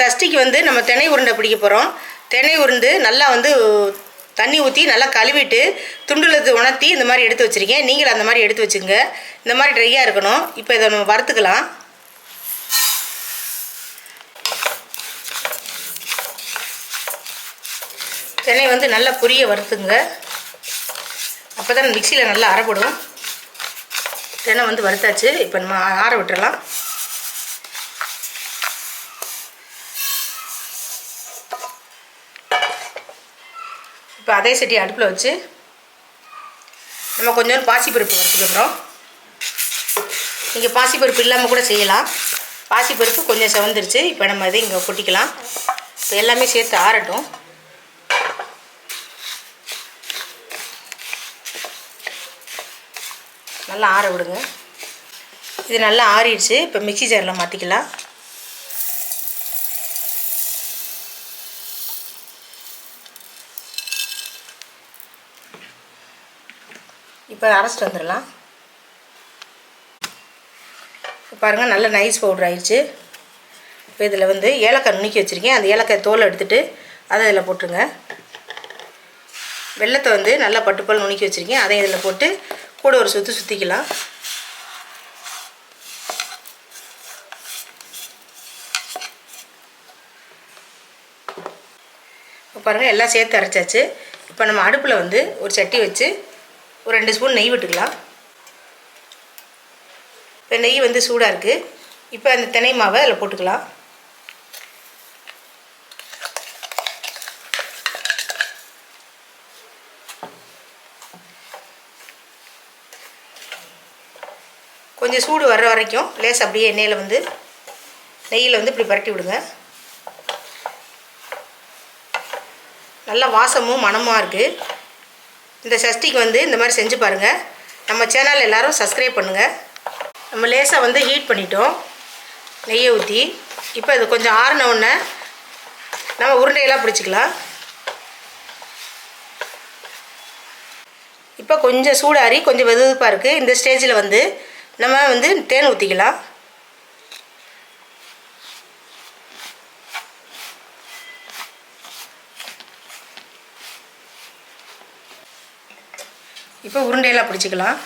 சஷ்டிக்கு வந்து நம்ம தினை உருண்டை பிடிக்க போகிறோம் தினை உருண்டு நல்லா வந்து தண்ணி ஊற்றி நல்லா கழுவிட்டு துண்டுலத்து உணர்த்தி இந்த மாதிரி எடுத்து வச்சுருக்கேன். நீங்களும் அந்த மாதிரி எடுத்து வச்சுங்க இந்த மாதிரி ட்ரையாக இருக்கணும். இப்போ இதை நம்ம வறுத்துக்கலாம். தினை வந்து நல்லா பொரிய வறுத்துங்க. அப்போ தான் மிக்சியில் நல்லா அரைப்படும். தினை வந்து வறுத்தாச்சு. இப்போ நம்ம ஆற விட்டுறலாம். இப்போ அதே சட்டி அடுப்பில் வச்சு நம்ம கொஞ்சம் பாசிப்பருப்பு வறுத்துக்கிறோம் நீங்கள் பாசிப்பருப்பு இல்லாமல் கூட செய்யலாம். பாசிப்பருப்பு கொஞ்சம் செவந்துருச்சு. இப்போ நம்ம அதை இங்கே கொட்டிக்கலாம். இப்போ எல்லாமே சேர்த்து ஆறட்டும். நல்லா ஆற விடுங்க. இது நல்லா ஆறிடுச்சு. இப்போ மிக்ஸி ஜாரில் மாற்றிக்கலாம் இப்போ அரைச்சிட்டு வந்துடலாம். பாருங்கள் நல்ல நைஸ் பவுடர் ஆயிடுச்சு. இப்போ இதில் வந்து ஏலக்காய் நுணுக்கி வச்சுருக்கேன். அந்த ஏலக்காய் தோலை எடுத்துகிட்டு அதை இதில் போட்டுருங்க. வெள்ளத்தை வந்து நல்லா பட்டுப்பால் நுணுக்கி வச்சுருக்கேன். அதை இதில் போட்டு கூட ஒரு சுற்றி சுற்றிக்கலாம் பாருங்கள் எல்லாம் சேர்த்து அரைச்சாச்சு. இப்போ நம்ம அடுப்பில் வந்து ஒரு சட்டி வச்சு ஒரு ரெண்டு ஸ்பூன் நெய் விட்டுக்கலாம். இப்போ நெய் வந்து சூடாக இருக்குது இப்போ அந்த தினை மாவை அதில் போட்டுக்கலாம். கொஞ்சம் சூடு வர்ற வரைக்கும் லேஸ் அப்படியே எண்ணெயில் வந்து நெய்யில் வந்து இப்படி பரட்டி விடுங்க. நல்லா வாசமும் மணமாக இருக்குது இந்த சஷ்டிக்கு வந்து இந்த மாதிரி செஞ்சு பாருங்கள் நம்ம சேனல் எல்லோரும் சப்ஸ்கிரைப் பண்ணுங்கள் நம்ம லேசாக வந்து ஹீட் பண்ணிட்டோம். நெய்யை ஊற்றி இப்போ இது கொஞ்சம் ஆறின உடனே நம்ம உருண்டையெல்லாம் பிடிச்சிக்கலாம். இப்போ கொஞ்சம் சூடாரி கொஞ்சம் வெதுவெதுப்பாக இருக்குது இந்த ஸ்டேஜில் வந்து நம்ம வந்து தேன் ஊற்றிக்கலாம் இப்போ உருண்டையெல்லாம் பிடிச்சிக்கலாம்.